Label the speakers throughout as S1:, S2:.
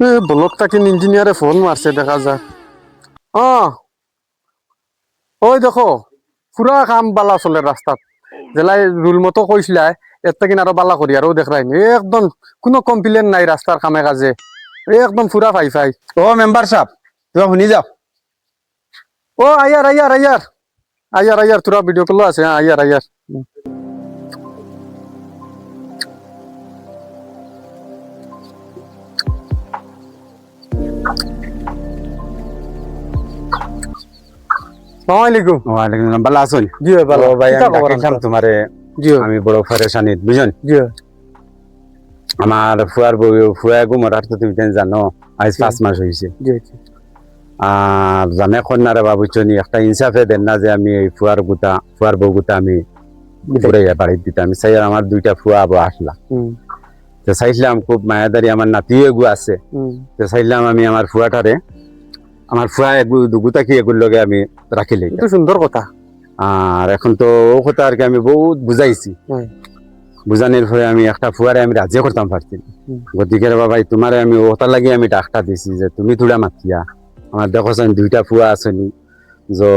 S1: এ block তাকে ইঞ্জিনিয়ারে phone মারছে দেখা যায় অ ওই দেখো পুরা কাম বালা চলে রাস্তাত জেলাই রুল মতো কইছিলা এর থেকে আরও বালা করি আরও দেখাই একদম কোনো কমপ্লেন নাই রাস্তার কামে কাজে। একদম পুরা ফাই ফাই
S2: ও মেম্বার সাহেব তুমি শুনি যাও।
S1: ও আয়ার আয়ার আয়ার আয়ার আয়ার তোরা ভিডিও কল আছে আয়ার আয়ার সালামালাইকুম
S2: ওয়ালাইকুম আসসালাম ভালো আছেন?
S1: জি ভালো।
S2: ভাই আমি? তোমারে
S1: জি
S2: আমি বড় বুঝছেন?
S1: জি
S2: আমার ফুয়ার বউ ফুয়া গু মরার তো তুমি জানো? আজ পাঁচ মাস হয়েছে আর জানে কন্যারে বাবুচনি একটা ইনসাফে দেন না যে আমি এই ফুয়ার গুতা ফুয়ার বউ গুতা আমি ঘুরে দিতাম। আমি চাই আমার দুইটা ফুয়া আবু আসলা। তো চাইছিলাম খুব মায়াদারি আমার নাতিও এগু আছে। তো চাইলাম আমি আমার ফুয়াটারে আমার এগু দুগুতা কি এগুর লগে আমি রাখি লই
S1: এটা সুন্দর কথা।
S2: আর এখন তো ও কথা আর কি আমি বহুত বুঝাইছি। বুঝানোর পরে আমি একটা ফুয়ারে আমি রাজি করতাম পারছি গতিকে বাবাই তোমারে আমি ওটা লাগি আমি ডাকটা দিছি যে তুমি তুলা মাতিয়া। আমার দেখো চান দুইটা ফুয়া আছেনি যে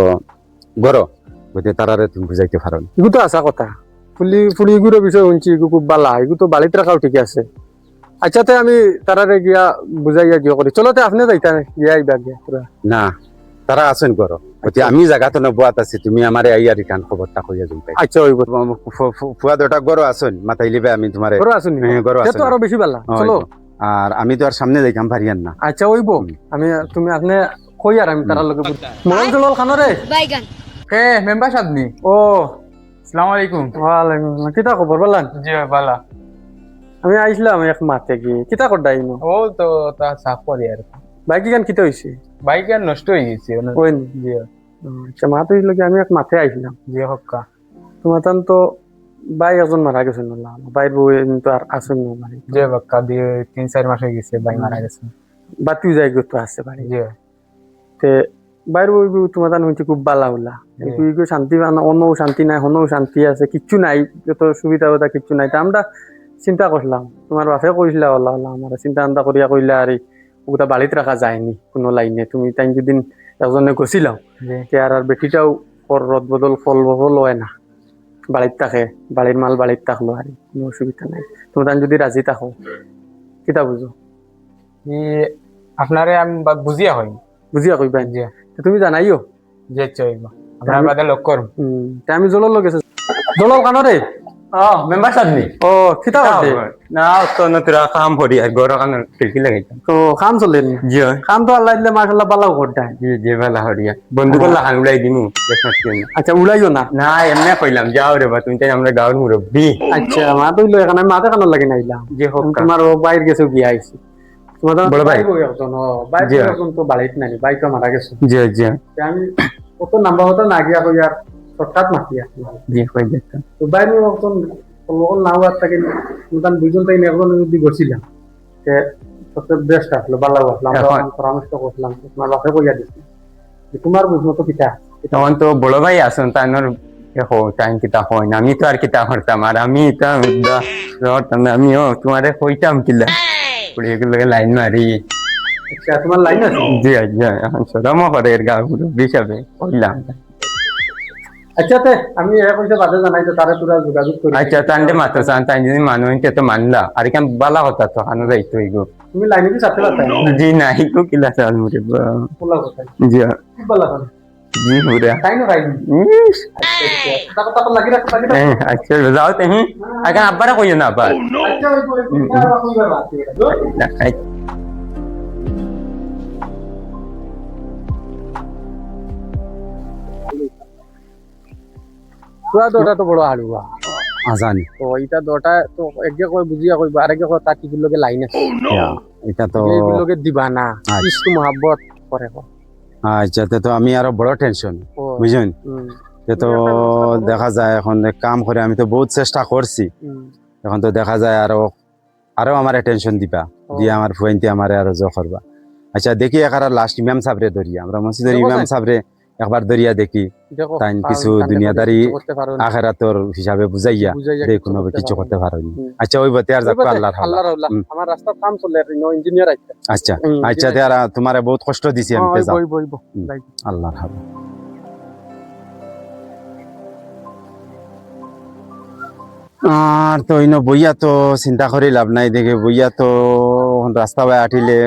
S2: গর গতিকে তারারে তুমি বুঝাইতে পারো।
S1: এগুলো তো আসা কথা। ফুলি ফুলি এগুলো বিষয় শুনছি এগুলো খুব বালা। এগুলো তো বাড়িতে রাখাও ঠিক আছে। আচ্ছা তে আমি তারারে গিয়া বুঝাইয়া গিয়া করি। চলো তে আপনি যাইতা গিয়া আইবা গিয়া পুরা
S2: না তারা আছেন গর গতিকে আমি জায়গাতে নবাত আছি তুমি আমার আইয়া রিটার্ন খবরটা কইয়া দিন পাই।
S1: আচ্ছা ওইব
S2: ফুয়া দুটা গর আছেন মাতাইলিবে আমি তোমারে
S1: ঘরে আসুন
S2: হ্যাঁ, ঘরে আছেন।
S1: তো আরও বেশি বালা
S2: হ্যাঁ,
S1: চলো।
S2: তো। আর আমি তো আর সামনে যাইতাম পারিয়ান না।
S1: আচ্ছা ওইব আমি তুমি আপনি কই আর আমি তারার লগে মরণ চলল খানরে
S3: বাইগান।
S4: হে মেম্বার সাদনি
S1: ও
S4: আসসালামু আলাইকুম।
S1: ওয়ালাইকুম আসসালাম। কিতা খবর বলান?
S4: জি ভাই ভালো।
S1: আমি আইছিলাম এক মাতে গিয়ে কিতা করডা আইনো
S4: ও তো তা সাফ করি আর কি।
S1: বাইক গান কিতা হইছে?
S4: বাইক আর নষ্ট হয়ে গেছে।
S1: ওই নি।
S4: জি।
S1: আচ্ছা মাতে লগে আমি এক মাতে আইছিলাম।
S4: জি হক্কা।
S1: তোমার তান তো বাই একজন মারা গেছে না বাইর বউ তো আর আসেন না বাড়ি
S4: জি বাক্কা দিয়ে তিন চার মাস হয়ে গেছে বাই মারা গেছে।
S1: বাতিও যাই তো আছে বাড়ি
S4: জি।
S1: তে বাইর গু তোমার তান হইছে খুব বালা উলা। শান্তি পানা অন্যও শান্তি নাই হনও শান্তি আছে কিচ্ছু নাই যত সুবিধা সুবিধা কিচ্ছু নাই। তা আমরা চিন্তা করলাম তোমার বাপে কইছিলা ওলা ওলা আমার চিন্তা আন্দা করিয়া কইলা আর ওটা বাড়িতে রাখা যায়নি কোনো লাইনে। তুমি তাই যেদিন একজনে গছিলাম আর আর বেটিটাও পর রদ বদল ফল বদল হয় না। বাড়িতে থাকে বাড়ির মাল বাড়িতে থাকল আর কোনো অসুবিধা নাই। তুমি তাই যদি রাজি থাকো কিতা বুঝো
S4: আপনারে আমি বুঝিয়া হই
S1: বুঝিয়া কইবা তুমি জানাইও?
S4: জি চইব আপনার বাদে লক করুন
S1: তে আমি জলর লগে জলর কানরে
S2: মেম্বার সাহেব
S1: ও কিতা করতে
S2: না তো নতুরা কাম করি আর গর কান খিড়কি লাগাইতাম
S1: তো কাম চলে।
S2: জি
S1: কাম তো আল্লাহ দিলে মাশাআল্লাহ বালাও করতাই
S2: জি জি ভালো হরিয়া বন্ধু করলা হান উড়াই দিমু কি
S1: আচ্ছা উড়াইও না?
S2: না এমনি কইলাম যাও রে বা তুমি তাই আমরা গাঁর মুরব্বী
S1: আচ্ছা মা তো লই এখানে মাতে কান লাগি নাইলাম
S2: জি হোক
S1: তোমার ও বাইর গেছে গিয়া আইছি তোমার
S2: বড় ভাই? জি।
S1: তো বাড়িতে নাই বাইক তো মারা গেছে।
S2: জি জি
S1: আমি কত নাম্বার হতো না গিয়া কই আর শর্টকাট মাতি আসলাম
S2: জি কই দেখতাম
S1: তো বাইরে একজন লোকল নাও আর তাকে নতুন দুজন তাই একজন যদি গছিলাম তে সবচেয়ে বেস্ট আসলো ভালো আসলো আমরা পরামর্শ করলাম তোমার বাপে কইয়া দিছি। যে তোমার বুঝমতো কিতা
S2: তখন তো বড় ভাই আসুন তাইনোর দেখো টাইম কিতা হয় না আমি তো আর কিতা করতাম আর আমি তো করতাম না আমিও তোমারে কইতাম কিলা। পুড়ে লাইন মারি।
S1: আচ্ছা তোমার লাইন আছে?
S2: জি জি এখন সরম করে এর গা মুরব্বী হিসাবে কইলাম।
S1: আচ্ছা তে আমি এ কইতে বাদে জানাই তো তারে তোরা যোগাযোগ করি
S2: আচ্ছা তান্ডে মাত্র চান তাই যদি মানুষ তো মানলা। আর কেন বালা কথা তো হানো যাইতো এগো
S1: তুমি লাইনে কি সাথে লাগাই
S2: জি না ইগো কিলা চাল মুরে
S1: কোলা কথা।
S2: জি
S1: কি বলা কথা।
S2: জি
S1: তাই না ভাই?
S2: ইস,
S1: তারপর তারপর লাগি রাখ লাগি রাখ।
S2: আচ্ছা যাও তেহি আগে আব্বারা কইও না আবার
S1: আচ্ছা ওই কইবা
S2: না,
S1: বড় হাড়ুয়া
S2: আজানি
S1: তো দটা তো একগে কই বুঝিয়া কইবা আরেকে কই তার কি লগে লাইন আছে।
S2: এটা তো
S1: দিবা না।
S2: আচ্ছা।
S1: ইস্কু মহাব্বত করে কো।
S2: আচ্ছা তে তো আমি আরও বড় টেনশন
S1: ও,
S2: বুঝলেন তে তো দেখা যায় এখন কাম করে আমি তো বহুত চেষ্টা করছি এখন তো দেখা যায় আরও আরও আমার টেনশন দিবা দিয়ে আমার ফুয়েন্তি আমার আরও জো করবা আচ্ছা দেখি একার লাস্ট ইমাম সাবরে ধরি আমরা মসজিদের ইমাম। সাবরে
S3: একবার দরিয়া দেখি তাই কিছু দুনিয়াদারি
S5: পারো।
S3: আখেরাতর হিসাবে বুঝাইয়া
S5: কিছু
S3: কোনো
S5: করতে
S3: কিছু
S5: পারো
S3: করতে
S5: না।
S3: আচ্ছা ওই বাতে আর যাকো আল্লাহর হাওলা।
S5: আমার রাস্তার কাম চলে ইঞ্জিনিয়ার
S3: আচ্ছা আচ্ছা তে আর তোমারে বহুত কষ্ট দিছি আমি তে যাও হুম।
S5: যাই।
S3: আল্লাহর হাওলা আর তো ইনো বইয়া তো চিন্তা করি লাভ নাই দেখে বইয়া তো রাস্তা বাই আঠিলে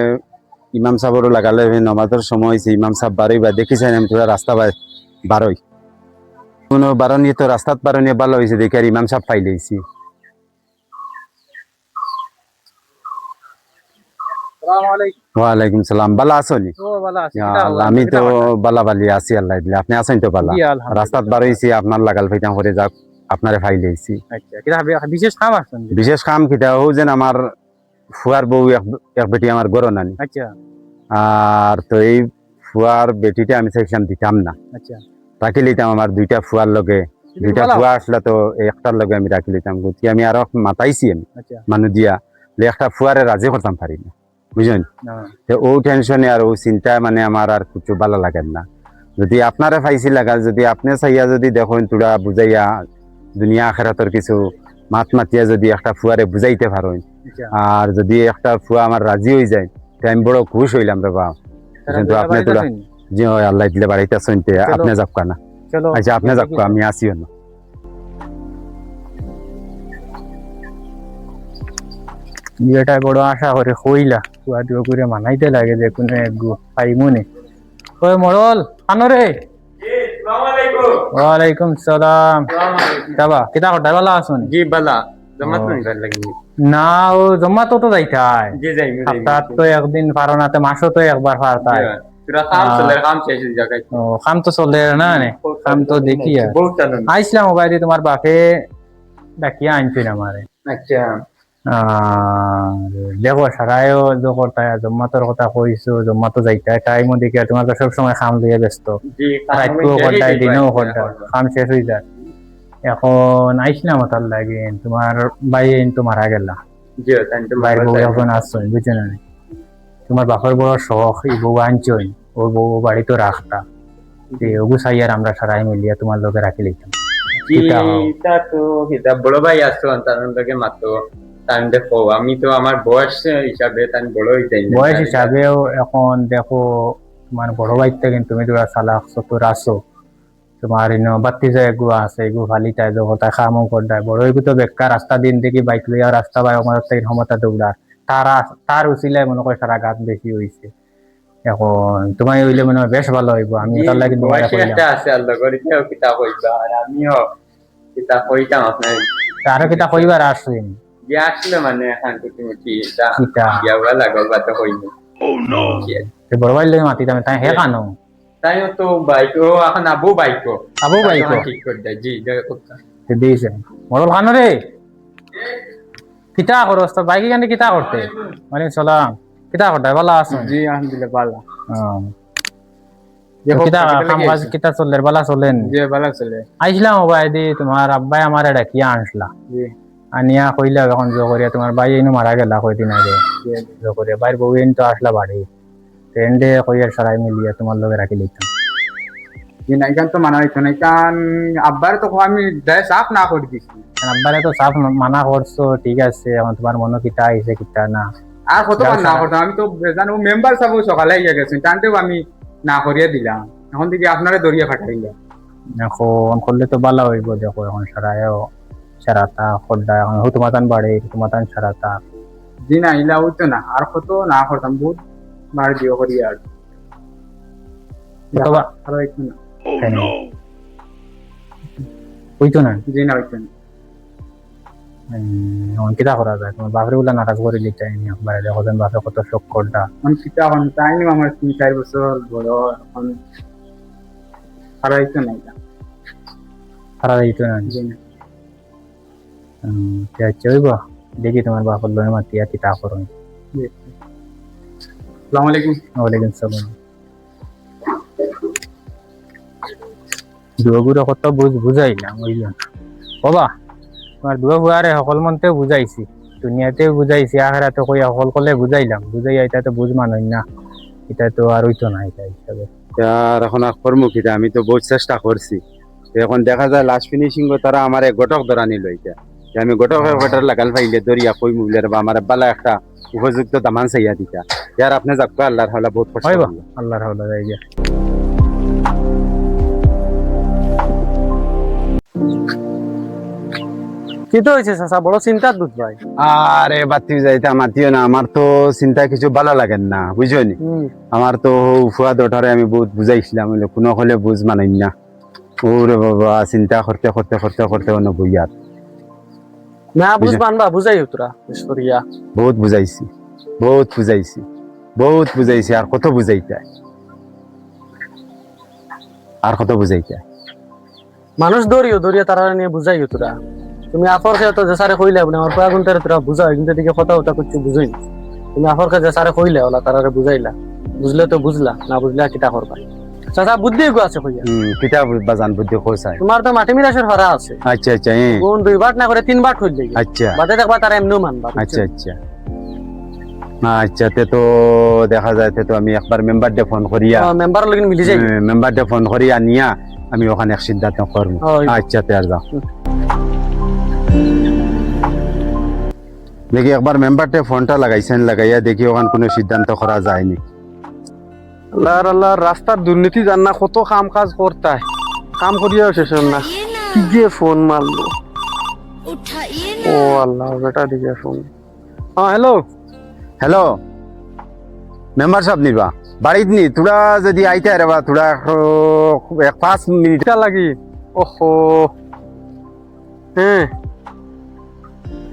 S3: ইমাম সাহেবরও লাগালে নমাজের সময় হয়েছে ইমাম সাহেব বারোই বা দেখিছেন আমি তোরা রাস্তা বাই বারোই। কোনো বারণিয়ে তো রাস্তাত বারণিয়ে ভালো হয়েছে দেখে আর ইমাম সাহেব
S5: আসসালামু আলাইকুম
S3: ওয়ালাইকুম সালাম। বালা আছো নি? আমি তো বালা বালি আছি আল্লাহ দিলে আপনি আছেন তো বালা। রাস্তাত বারোইছি আপনার লাগাল ফাইতাম করে যাক আপনারে ফাই লইছি
S5: আচ্ছা কাম?
S3: বিশেষ কাম কিটা ও যেন আমার ফুয়ার বউ এক বেটি আমার গরো নানি।
S5: আচ্ছা।
S3: আর তো এই ফুয়ার বেটিটা আমি চাইছিলাম দিতাম না।
S5: আচ্ছা।
S3: রাখি লিতাম আমার দুইটা ফুয়ার লগে। দুইটা। ফুয়া আসলে তো একটার লগে আমি রাখি লিতাম। গতি আমি আরও মাতাইছি আমি।
S5: আচ্ছা।
S3: মানুষ দিয়া। একটা ফুয়ারে রাজি করতাম পারি না। বুঝলেন? তো ও টেনশনে আর ও চিন্তা মানে আমার আর কিছু ভালো লাগে না। যদি আপনারে ফাইছি লাগা যদি আপনি চাইয়া যদি দেখুন তোরা বুঝাইয়া দুনিয়া আখেরাতর কিছু মাত মাতিয়া যদি একটা ফুয়ারে বুঝাইতে পারেন আর যদি একটা ফুয়া আমার রাজি হয়ে যায় তে আমি বড় খুশ হইলাম রে বাপ। কিন্তু আপনি তোরা জি হয় আল্লাহ দিলে বাড়িতে শুনতে আপনি যাবকা না। আচ্ছা আপনি যাবকা আমি আসিও না
S5: বিয়েটা বড় আশা করে কইলা কুয়া দিও করে মানাইতে লাগে যে কোনো এক গু পাইমুনি ওই মরল আনো রে। ওয়ালাইকুম সালাম। যাবা কিতা ভালো আসুন?
S6: জি বালা। জমাত নাই ভালো লাগি।
S5: না ও তো তো যাইতাই।
S6: জি যাই
S5: সপ্তাহ তো একদিন পারো না মাসও তো একবার পারতাই।
S6: কাম
S5: ও তো চলে না কাম তো দেখি
S6: বহুত আনন্দ
S5: তোমার বাপে ডাকিয়া আনছিল আমারে।
S6: আচ্ছা।
S5: দেখো সারাইও যখন তাই জম্মাতর কথা কইছো জম্মাতো যাইতে টাইমও দেখি তোমার তো সবসময় খাম দিয়ে ব্যস্ত। রাতকেও করতাই দিনেও করতাই কাম শেষ হয়ে যায়। এখন আইসলাম তার লাগে তোমার বাইরে তো মারা গেলা।
S6: জি তাই তো
S5: বাইরে বউ এখন আসছেন বুঝছ না? তোমার বাপের বড় শখ এই বউ আনছই ওর বউ বাড়ি তো রাখতা ওগু সাইয়ার আমরা সারাই মিলিয়া তোমার লোকে রাখি?
S6: তা তো বড় ভাই আসতো তার লগে মাত্র দেখো আমি তো আমার বয়স হিসাবে তাই বড় না।
S5: বয়স হিসাবেও এখন দেখো তোমার বড় ভাই থেকে তুমি তোরা চালাক চতুর আছো। তোমার ইনো বাতি যে এগু আছে এগু ফালি তাই যখন তাই খামো করদায় বড় এগু তো বেকার রাস্তা দিন দেখি বাইক লইয়া রাস্তা বাই আমার থেকে ক্ষমতা দৌড়ার তার তার উচিলাই মনে করে সারা গাত বেশি হইছে এখন তোমার হইলে মনে হয় বেশ ভালো হইব আমি তার লাগে
S6: বয়সে আছে আল্লাহ করে কেউ কিতা কইবা আর আমিও কিতা কইতাম আপনার
S5: আরও কিতা কইবার আসছেন
S6: যে আসলে মানে এখন কুটিমুটি এটা
S5: কিতা
S6: বিয়া বলা লাগল বা তো হইনি কি আর।
S5: তে বড় ভাই লই মাতি তুমি তাই হে কানো
S6: তাইও তো বাইক ও এখন আবু বাইক
S5: আবু বাইক
S6: ঠিক করে দেয় জি।
S5: দিয়েছে রে। কিতা করস তো বাইকে কেন কিতা করতে সালাম কিতা করতে ভালো আছো।
S4: জি আলহামদুলিল্লাহ ভালো
S5: কিতা কাম কাজ কিতা চললে ভালো চলেন।
S4: জি ভালো চলে।
S5: আইসলাম ভাই দি তোমার আব্বাই আমার ডাকিয়া আনসলা
S4: জি।
S5: আনিয়া কইলা এখন জো করিয়া তোমার ভাই এনে মারা গেলা কয়দিন আগে। জো। করিয়া বাইর বউ তো আসলা বাড়ি ট্রেন্ডে কইয়ার সারাই মিলিয়া তোমার লগে রাখি লিখতাম
S4: জি না এখান তো মানা হইতো না কারণ আব্বার তো আমি দেয় সাফ না করে দিছি।
S5: আব্বারে তো সাফ মানা করছ ঠিক আছে এখন তোমার মনে কিতা আইছে কিতা না।
S4: আর
S5: যাও
S4: না। করতাম আমি তো জানো মেম্বার সব সকালে গিয়ে গেছেন টানতেও আমি না করিয়ে দিলাম। এখন থেকে আপনারা দরিয়া ফাটাইলাম
S5: এখন করলে তো ভালো হইব দেখো এখন সারাইও সারাতা খড্ডা এখন হুতুমাতান বাড়ে হুতুমাতান সারাতা।
S4: জি না ইলা হইতো না আর কত না করতাম বহুত বার দিও করি আর। না? জি না না।
S5: কিতা করা যায়? তোমার বাপরে গুলা নারাজ করে লিখতে একবারে দেখো যেন বাপে কত শোক করটা
S4: এখন কিতা এখন তাই আমার তিন চার বছর বড় এখন আর না এটা
S5: সারা না
S4: জি না।
S5: উম, ঠিক দেখি তোমার বাপর লোনে মাতিয়া কিতা করো।
S4: আসসালামু আলাইকুম।
S5: ওয়ালাইকুম সালাম। দুগুলো কত বুঝ বুঝাইলাম বুঝলাম বাবা তোমার দুয়া বুয়ারে সকল মনতে বুঝাইছি দুনিয়াতে বুঝাইছি আখেরাতে কই সকল কলে বুঝাইলাম বুঝাই আইতা তো বুঝ না।
S7: এটা তো আর হইতো না এটা হিসাবে
S3: আর এখন আর কর্ম কিটা আমি তো বহুত চেষ্টা করছি এখন দেখা যায় লাস্ট ফিনিশিং তারা আমার গটক ধরা নিল এটা আমি গটক বেটার লাগাল পাইলে দরিয়া কই মুগলের বা আমার বালা একটা উপযুক্ত দামান চাইয়া দিতা। ইয়ার আপনি যাক আল্লাহর হাওলা বহুত কষ্ট।
S7: আল্লাহর হাওলা যাই গিয়া
S1: কি তো হয়েছে চাচা? বড় চিন্তার দুধ ভাই।
S3: আরে বাতি যাইতে মাতিও না। আমার তো চিন্তা কিছু ভালো লাগেন না বুঝলি আমার তো ফুয়া দটারে আমি বহুত বুঝাইছিলাম কোনো হলে বুঝ মানাই না। ওরে বাবা চিন্তা করতে করতে করতে করতে অন্য
S1: না বুঝ মানবা বুঝাই তোরা সরিয়া
S3: বহুত বুঝাইছি বহুত বুঝাইছি বহুত বুঝাইছি আর কত বুঝাইতে আর কত বুঝাইতে
S1: মানুষ দৌড়িও দৌড়িয়া তারা নিয়ে বুঝাইও তোরা। তুমি আফর খেয়ে তো যে সারে কইলে আপনি আমার পয়া গুনতে তোরা বুঝাও কিন্তু দিকে কথা ওটা কিছু বুঝই তুমি আফর খেয়ে যে সারে কইলে ওলা তারা বুঝাইলা। বুঝলে তো বুঝলা না বুঝলে কিটা করবা? চাচা বুদ্ধি গো আছে কইয়া?
S3: হম কিতা বাজান বুদ্ধি খোঁচায়
S1: তোমার তো মাটি মিরাসের ভাড়া আছে।
S3: আচ্ছা আচ্ছা
S1: কোন না করে দিই
S3: আচ্ছা।
S1: বাদে দেখবা তারা এমনিও মানবা
S3: আচ্ছা আচ্ছা। না আচ্ছা তে তো দেখা যায় তে তো আমি একবার মেম্বার ডে ফোন করিয়া
S1: মেম্বার লগিন মিলি যাই
S3: মেম্বার ডে ফোন করিয়া নিয়া আমি ওখানে এক সিদ্ধান্ত করব। আচ্ছা তে আর যাও। দেখি একবার মেম্বারটে ফোনটা লাগাইছেন লাগাইয়া দেখি ওখান কোনো সিদ্ধান্ত করা যায়নি
S1: আল্লাহর আল্লাহর রাস্তার দুর্নীতি জান না কত কাম কাজ করতায় কাম করিয়াও শেষ না। কি যে ফোন মারলো। ও আল্লাহ বেটা দিকে ফোন। হ্যাঁ হ্যালো
S3: হ্যালো মেম্বার সাহেব নিবা। বাড়িত নি তোরা যদি আইতে রে বা তোরা পাঁচ মিনিট।
S1: লাগি। ওহো। হ্যাঁ।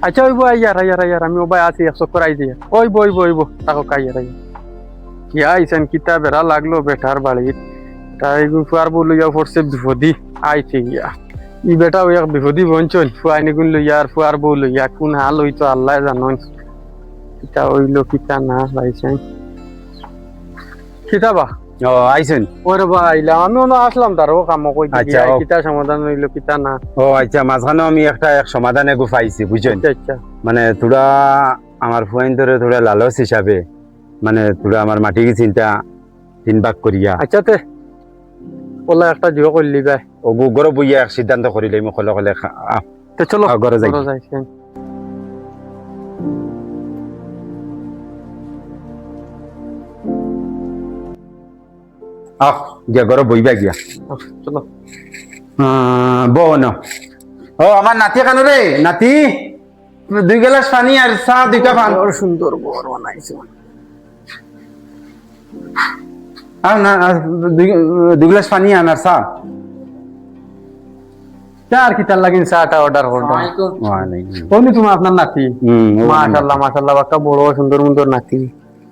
S1: আচ্ছা ওইব আইয়ার আইয়ার আইয়ার আমি ওবাই আছি এক চক্কর আইছি। ওইব ওইব ওইব। তাকে আইয়ার আইয়ার কি আইছেন কিতা বেড়া লাগল বেটার বাড়িত তাই ফুয়ার বউ লইয়া পড়ছে বিপদি আইছে গিয়া ই বেটা ওই বিপদি বঞ্চন। ফুয়াই নিগুন লইয়া আর ফুয়ার বউ লইয়া কোন হাল হইতো আল্লাহ জানন। কিতা হইল কিতা না পাইছেন কিতা বা?
S3: ও আইছেন।
S1: ওরে আমিও না আসলাম তারও কাম কই
S3: আচ্ছা,
S1: কিতা সমাধান হইল কিতা না।
S3: ও আচ্ছা মাঝখানে আমি একটা এক সমাধানে গু পাইছি বুঝছেন
S1: আচ্ছা আচ্ছা।
S3: মানে তোরা আমার ফুয়াইন ধরে তোরা লালস হিসাবে মানে তোরা আমার মাটি চিন্তা তিন ভাগ করিয়া।
S1: আচ্ছা তে ওলা একটা জিও করলি ভাই
S3: ও গু গরো বইয়া এক সিদ্ধান্ত করিলে মই কলে কলে
S1: তে চলো
S3: ঘরে যাই।
S1: ঘরে
S3: আহ গিয়া গরো বইবা গিয়া।
S1: চলো।
S3: আহ, বউ ন। ও আমার নাতি কানো রে নাতি। দুই গ্লাস পানি আর চা দুইটা পান
S1: সুন্দর ঘর বানাইছো।
S3: দুই দুই গ্লাস পানি আন আর চা
S1: চার কিতার লাগিন চাটা অর্ডার করলাম
S3: ওয়ালাইকুম।
S1: তুমি আপনার নাতি
S3: হুম, ও
S1: মাশাআল্লাহ মাশাআল্লাহ বাক্কা বড় সুন্দর সুন্দর নাতি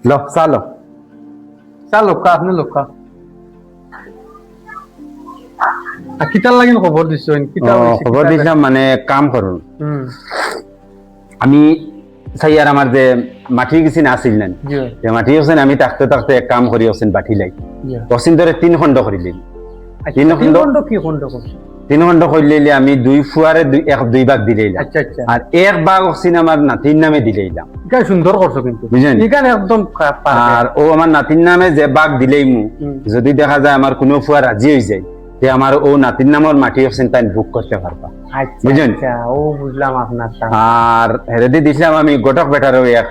S3: লো চা লো
S1: চা লোকা আপনি লোকা কিতার লাগিন খবর দিছো
S3: খবর দিছিলাম মানে কাম করুন আমি চাই আর আমার যে মাটি গেছি না আসিল না যে মাটি আছেন আমি থাকতে থাকতে এক কাম করি আছেন বাঠি লাই।
S1: জি।
S3: অসিন ধরে তিন খণ্ড করিলেন তিন
S1: কি
S3: খণ্ড
S1: কি করছ?
S3: তিন খণ্ড করিলে আমি দুই ফুয়ারে দুই এক দুই ভাগ দিলেইলাম
S1: আচ্ছা আচ্ছা।
S3: আর এক ভাগ অসিন আমার নাতির নামে দিলেইলাম
S1: এটা সুন্দর করছ কিন্তু।
S3: বুঝলেন?
S1: একদম।
S3: আর ও আমার নাতির নামে যে বাঘ দিলেই মু যদি দেখা যায় আমার কোনো ফুয়া রাজি হয়ে যায়। তে আমার ও নাতির নামের মাটি অসিন তাই বুক করতে পারবা।
S1: আচ্ছা
S3: বুঝলেন?
S1: আচ্ছা ও বুঝলাম আপনার
S3: আর হেরেদি দিছিলাম আমি গোটক বেটারও এক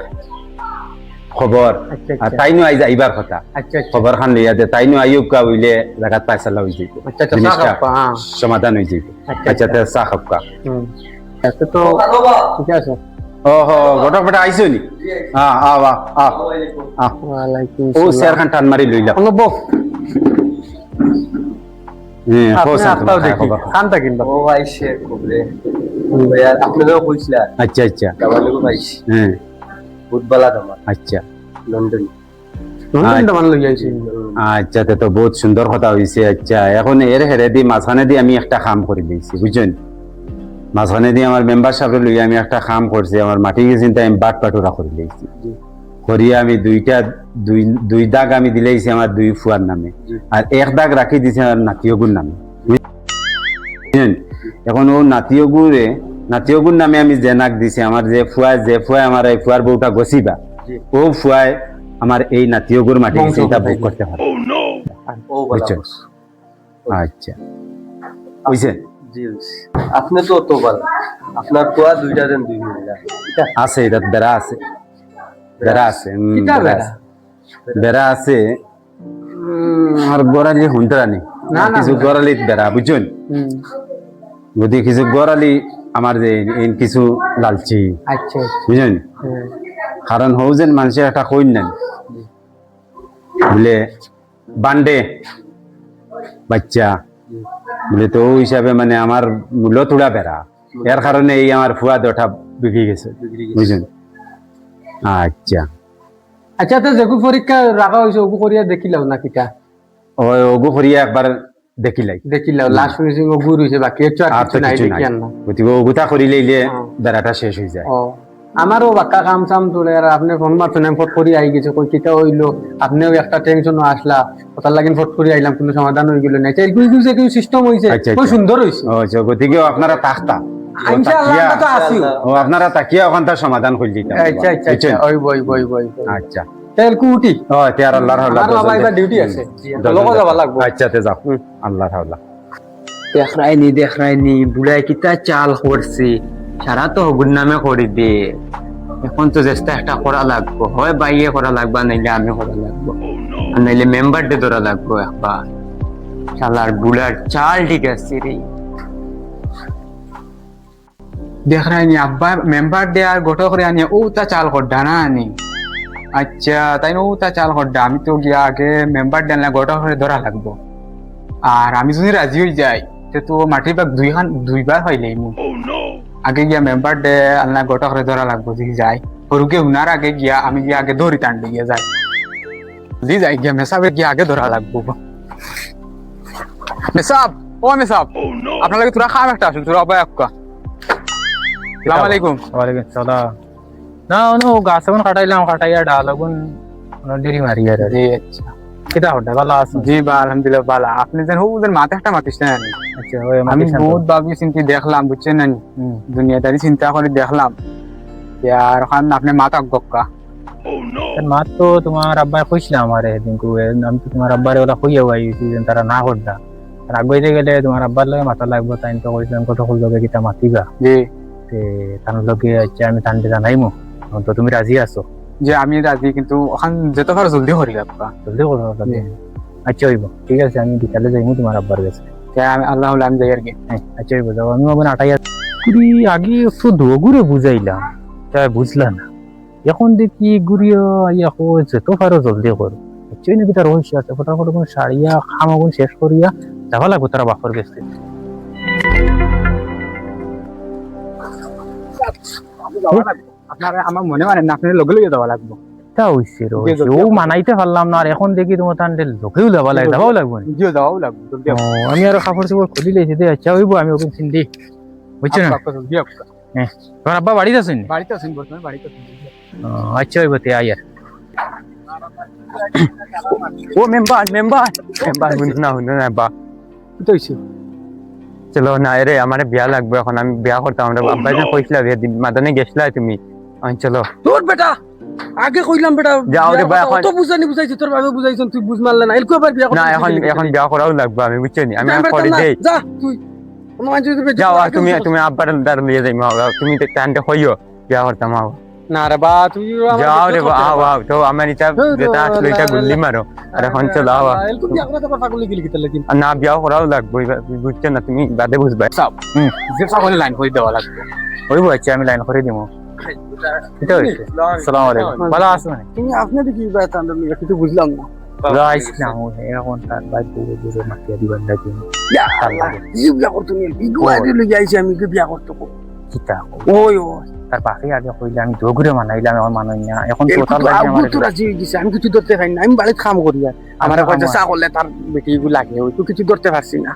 S3: খবর
S1: আচ্ছা
S3: আর
S1: আচ্ছা
S3: তাইনো আইবার কথা।
S1: আচ্ছা আচ্ছা।
S3: খবর খান লইয়া দে তাইনো আইব কা হইলে জায়গাত পাইসালা হয়ে যাইব জিনিসটা। সমাধান হয়ে যাইব
S1: আচ্ছা,
S3: তে চা
S1: হুম। এতে তো ঠিক আছে।
S3: ও হো গোটক বেটা আইছো নি? হ্যাঁ আ বা আ। আ।
S1: ওয়ালাইকুম
S3: ও। স্যার খান টান মারি লইলা
S1: বক
S3: আচ্ছা আচ্ছা। হ্যাঁ।
S7: তোমার
S3: আচ্ছা।
S7: লন্ডন।
S1: মান লই আইছি।
S3: আচ্ছা তো বহুত সুন্দর কথা হইছে আচ্ছা। এখন এর হেরে দি মাঝখানে দি আমি একটা কাম করে দিয়েছি বুঝছেন? মাঝখানে দি আমার মেম্বার সাহেব লইয়া আমি একটা কাম করছি আমার মাটি তাই আমি বাট পাটুরা করে দিয়েছি। করিয়া আমি দুইটা দুই দুই দাগ আমি দিলেইছি আমার দুই ফুয়ার নামে। আর এক দাগ রাখি দিছি আমার নাতিয়গুর নামে। এখন ও নাতিয়গুরে নাতিয়গুর নামে আমি যে নাক দিছি আমার যে ফুয়া যে ফুয়া আমার এই ফুয়ার বউটা গছিবা ও ফুয়ায় আমার এই নাতিয়গুর মাটি চিন্তা ভোগ করতে পারে
S7: ও
S3: বুঝছেন? আচ্ছা। বুঝছে।
S7: আপনি তো অত ভালো আপনার তো আর দুইটা দেন দুই মিনিট।
S3: আছে এটা বেড়া আছে। বেড়া আছে বেড়া? আছে। আর গড়ালি হুন্তরানি। কিছু
S1: না।
S3: বেড়া বুঝছেন? যদি কিছু গড়ালি আমার যে কিছু লালচি
S1: আচ্ছা।
S3: বুঝলেন
S1: হুম,
S3: কারণ হও যেন মানুষের একটা কইন নেন। বলে বান্ডে বাচ্চা। বলে তো ওই হিসাবে মানে আমার মূল্য তোলা বেড়া। এর কারণে এই আমার ফুয়া দটা বিক্রি গেছে বুঝলেন আচ্ছা।
S1: আচ্ছা তো যেগু পরীক্ষা রাখা হয়েছে ওগু করিয়া দেখিলাও না কিটা
S3: ওই ওগু করিয়া একবার দেখিলাই
S1: দেখিলাও লাস্ট ফিনিশিং ওগু রয়েছে বাকি আর কিছু নাই না
S3: গতিকে ওগুতা করিলে ইলে
S1: হ্যাঁ।
S3: বেড়াটা শেষ হয়ে যায়।
S1: আমারও বাক্কা কাম চাম তোলে আর আপনি ফোন মারছেন ফট করি আই গেছে কই কিটা হইল আপনিও একটা টেনশন আসলা কথার লাগিন ফট করি আইলাম কোনো সমাধান হয়ে গেল না এগুলো সিস্টেম হয়েছে খুব। সুন্দর হয়েছে
S3: আচ্ছা। গতিকে আপনারা তাকতা ও
S1: ইনশাআল্লাহ
S3: তাকিয়া-
S1: আমরা তো আছি।
S3: ও আপনারা তাকিয়া সমাধান করে দিতাম
S1: আচ্ছা আচ্ছা আচ্ছা। ওই বই বই বই
S3: আচ্ছা।
S1: তেল কুটি?
S3: ও তে আর আল্লাহর হাওলা
S1: বাবা এবার ডিউটি আছে। লগো যাবা লাগবো।
S3: আচ্ছা তে যাও। আল্লাহর হাওলা
S2: দেখ রাইনি দেখ রাইনি বুড়াই কিতা চাল করছে। সারা তো হগুর নামে করে দে। এখন তো চেষ্টা একটা করা লাগবো। হয় বাইয়ে করা লাগবে নাইলে আমি করা লাগবো। আর নাইলে মেম্বার ডে ধরা লাগবো একবার। শালার বুলার চাল ঠিক আছে রে।
S4: দেখ রাইনি আব্বা মেম্বার দে আর গোটো করে আনি ও তা চাল করডা না আনি? আচ্ছা তাই ও তা চাল করডা আমি তো গিয়া আগে মেম্বার দে না গোটো করে ধরা লাগবো। আর আমি যদি রাজি হয়ে যাই তে তো মাটির বাগ দুই খান দুইবার হইলে মু। আগে গিয়া মেম্বার দে আল্লাহ গোটো করে ধরা লাগবো যদি যাই। সরুকে উনার আগে গিয়া আমি গিয়া আগে দড়ি টানতে গিয়া যাই। যদি যাই গিয়া মেসাবে গিয়া আগে ধরা লাগবো। মেসাব ও মেসাব আপনার লাগে তোরা খাম একটা আসুন তোরা অবাই একটা সালাম আলাইকুম
S5: ওয়ালাইকুম সালাম। না অনু গাছ এখন কাটাইলাম কাটাইয়া ডাল এখন। ডেরি মারি আর
S4: জি আচ্ছা।
S5: কিতা হড্ডা ভালো আছে।
S4: জি বা আলহামদুলিল্লাহ ভালো। আপনি যেন হুজুর মাথা একটা মাতিস না।
S5: আচ্ছা ওই
S4: আমি বহুত ভাবি চিন্তি দেখলাম বুঝছেন না দুনিয়াদারি চিন্তা করে দেখলাম। আর ওখান আপনি মাথা গক্কা
S5: মাত তো তোমার আব্বাই কইছিল আমারে দিনকু আমি তো তোমার আব্বারে ওলা কইয়া আইছি তারা না হড্ডা আর আগুয়াইতে গেলে তোমার আব্বার লগে মাথা লাগবো তাই তো কইছিলাম কত লগে কিতা মাতিবা।
S4: জি।
S5: তে তার লগে আচ্ছা আমি তানতে জানাইমু। এখন তো তুমি রাজি আছো?
S4: যে আমি রাজি কিন্তু ওখান যত পারো জলদি করি আপকা
S5: জলদি করো আচ্ছা হইব। ঠিক আছে আমি বিকালে যাইমু তোমার আব্বার কাছে।
S4: আমি আল্লাহ আমি যাই আর কি
S5: হ্যাঁ, আচ্ছা এবার যাও। আমি আবার আটাইয়া কুড়ি আগে একটু দোগুরে বুঝাইলাম তাই বুঝলা না। এখন দেখি গুড়িয়া ইয়া কো যেত পারো জলদি করো একচুয়ালি নাকি তার রহস্য আছে। ফটাফট কোন সারিয়া খামাগুন শেষ করিয়া যাবা লাগবো তারা বাপর গেছে
S4: আপনার আমার মনে মানে না আপনার লগে লগে যাওয়া লাগবো।
S5: তা হইছে রহস্য ও মানাইতে পারলাম না আর এখন দেখি তোমার তান লোকেও যাবা লাগে যাবাও লাগবো
S4: জিও যাওয়াও লাগবে
S5: আমি আর কাপড় চোপড় খুলি লেছি দে আচ্ছা হইব আমি ওকে চিন্তি বুঝছ না?
S4: আপকা
S5: তোমার আব্বা বাড়িতে আছেন?
S4: বাড়িতে আছেন বর্তমানে বাড়িতে আছেন
S5: আচ্ছা হইব তে আই
S2: ও মেম্বার মেম্বার। মেম্বার শুনো না শুনো না বা
S4: তো হইছে?
S2: চলো না রে আমার বিয়া লাগবে এখন আমি বিয়া করতাম। রে আব্বাই না কইছিলা বিয়া দিন মাদানে গেছিলা তুমি? আমি চলো।
S1: তোর বেটা আগে কইলাম বেটা
S2: যাও রে
S1: বিয়া
S2: ভাই, এখন-
S1: অত বুঝানি বুঝাইছি তোর ভাবে বুঝাইছন তুই বুঝ মারলে না। এলকো আবার বিয়া
S2: না এখন এখন বিয়া করাও লাগবে আমি বুঝছ নি। আমি আর করে দেই
S1: যা তুই।
S2: যাও আর তুমি তুমি আব্বার দ্বার লিয়ে যাই মা তুমি তো টানতে হইও বিয়া করতাম আও
S1: না রে বা
S2: যাও রে
S1: বিয়া
S2: আও আও তো এটা
S1: হ্যাঁ,
S2: যেটা আসলে এটা গুল্লি মারো। আর এখন চলো আও
S1: কিতা
S2: না বিয়া করাও লাগবে এবার না তুমি বাদে বুঝবা।
S4: যে সকলে লাইন করে দেওয়া লাগবে।
S5: হইব আচ্ছা আমি লাইন করে দিব। এটা হইছে আসসালামু আলাইকুম। ভালো আছো? মানে
S1: তুমি আপনি দেখি ভাই তান্ডা কিছু বুঝলাম না।
S5: আইস না ও এখন তার দিবার লাগে
S1: ইয়া আল্লাহ করতে নিয়ে আমি কি বিয়া করতে কো?
S5: কিতা
S1: ওই ওই।
S5: তার পাখি আগে কইলে আমি দোগুরে মানাইলাম আমার মানাই না এখন টোটাল
S1: তো
S5: আমার
S1: তো রাজি হয়ে গেছে আমি কিছু ধরতে পারি না আমি বাড়িতে কাম করি আর আমার
S5: কাছে।
S1: চা করলে তার বেটি লাগে ওই তো কিছু ধরতে পারছি না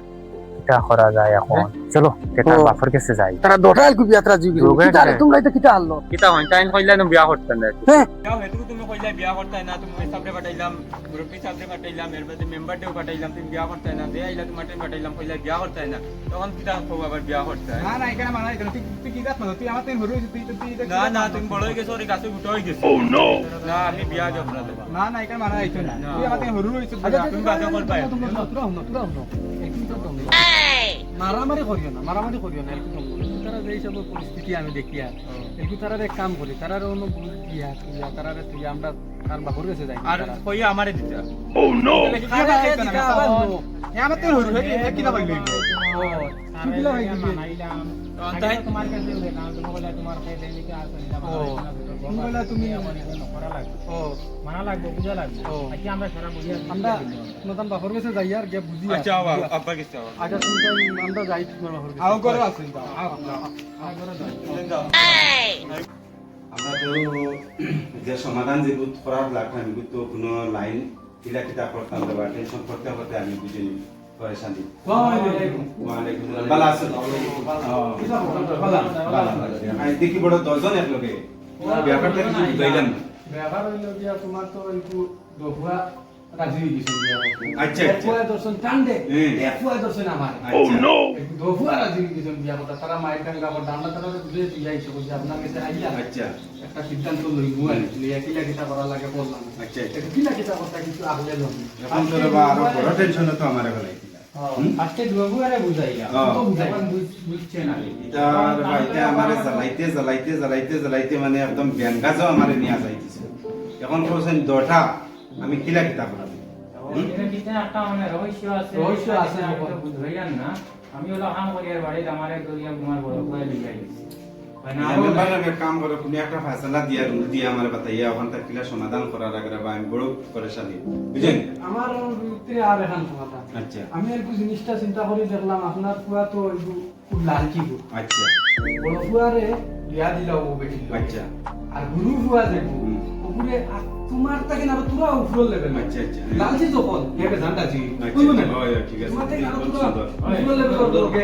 S5: কিতা করা যায় এখন
S1: চলো এটা
S8: ও।
S1: বাপর কাছে যাই
S8: তারা দোটাল খুব যাত্রা জিগি
S1: লোকের
S8: কিতা
S1: কাছে।
S8: তোমরা এটা কিতা আনলো?
S9: কিতা হয় তাই কইলা না বিয়া করতে না
S8: হ্যাঁ।
S9: যাও হেতু তুমি কইলা বিয়া করতে না তুমি সাবরে পাঠাইলাম গ্রুপি সাবরে পাঠাইলাম এর বাদে মেম্বার ডেও পাঠাইলাম তুমি বিয়া করতে না দে আইলা তোমার টাইম পাঠাইলাম কইলা বিয়া করতে না তখন কিতা কও আবার বিয়া করতে
S10: না না এখানে মানা এখানে তুই তুই কি কাজ তুই আমার তুই হরু তুই তুই
S9: না না তুমি বড় হয়ে গেছো রে গাছে উঠে হয়ে গেছো। না আমি বিয়া যাব না
S10: না না এখানে মানা আইছো না। তুই আমার তুই হরু হইছিস
S9: তুমি বাজা করবা
S8: মারামারি করিও না মারামারি করিও না একটু তারা যে সব পরিস্থিতি আমি দেখি আর। এরকম তারা এক কাম করি তারা অন্য দিয়া তুইয়া তারা তুই আমরা তার বাপর কাছে যাই।
S9: আর কইয়া আমারে দিতে
S10: আমার তো হইল কি না বলবি
S8: ও
S9: আচ্ছা আবার
S8: আচ্ছা আমরা
S10: তো
S3: যে সমাধান যেগুলো করার লাগবে আমি তো কোনো লাইন কিলা কিতা করতাম টেনশন করতে করতে আমি বুঝে নি আই দেখি বড় দশজন একলগে ব্যাপারটা কিছু বুঝাইলাম না
S8: ব্যবহার হইল গিয়া তোমার তো একটু দফুয়া রাজি গেছে
S3: আচ্ছা।
S8: দর্শন টান্ডে
S3: হুম।
S8: দর্শন আমার একটু দফুয়া রাজি গেছে কথা তারা মায়ের কাছে কাপড় আমরা তারা বুঝে দিয়া ইচ্ছে আপনার কাছে আইয়া
S3: আচ্ছা
S8: একটা সিদ্ধান্ত লইব আর কি লইয়া কিলা কিতা করা লাগে বললাম
S3: আচ্ছা
S8: কিলা কিতা কথা কিছু আগলে লম
S3: এখন তো আরও বড় টেনশন তো আমার বেলায় হুম?
S8: আজকে দফুয়ারে বুঝাইয়া
S3: হ্যাঁ।
S8: তো বুঝাই বুঝছে না।
S3: এটা রে আমারে জ্বালাইতে জ্বালাইতে জ্বালাইতে জ্বালাইতে মানে একদম ব্যানগাজও আমারে নিয়ে যাইতেছে। এখন কোসেন দটা আমি কিলা কিতাব করাবো? হুম?
S8: রহস্য আছে।
S5: আমি হলো কাম করিয়ার আর বাড়িতে আমার এক কুমার বড় করে লিখাই
S3: কাম করে কোনো একটা ফয়সালা দিয়া দিয়ে আমার বাতাইয়া ওখানটা কিলা সমাধান করার আগে বা আমি বড় পরেশানি বুঝেন?
S8: আমার ভিতরে আর এখন সমাধান
S3: আচ্ছা।
S8: আমি একটু জিনিসটা চিন্তা করে দেখলাম আপনার পুয়া তো একটু খুব লালচি
S3: আচ্ছা।
S8: বড় পুয়ারে বিয়া দিলা ও বেটি।
S3: আচ্ছা।
S8: আর গুরু পুয়া দেখো উপরে তোমার তাকে না তোরা উপর লেভেল
S3: আচ্ছা আচ্ছা।
S8: লালচি যখন হেবে জানটা জি। না?
S3: ঠিক আছে।
S8: তোমার থেকে আরও
S3: খুব
S8: উপর লেভেল দরকে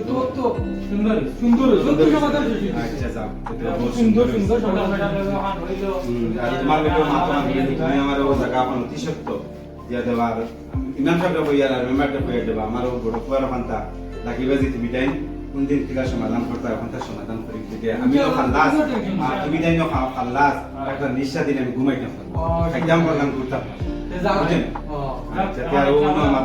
S8: সুন্দর সুন্দর সুন্দর
S3: আচ্ছা
S8: সুন্দর সুন্দর
S5: ছোট
S8: সমাধান
S5: বেটার লগে ওখান হইল
S3: হুম, আর তোমার বেটো মা তোমার বেটো তুমি আমার ও জায়গা এখন অতি সত্য দিয়া দেবা আর ইমান সাহেবটা কইয়া আর মেম্বারটা কইয়া দেবা। আমার বড় ফুয়ার ওখানটা লাগিবে যে তুমি টাইম কোন দিন কিলা সমাধান করতে ওখানটা সমাধান করি দিতে। আমি তো খাল্লাস আর তুমি টাইম খাল্লাস একটা নিঃশ্বাস দিন আমি ঘুমাইতাম। খাইতাম করলাম ঘুরতাম বুঝলেন আচ্ছা তিয়া ও আমার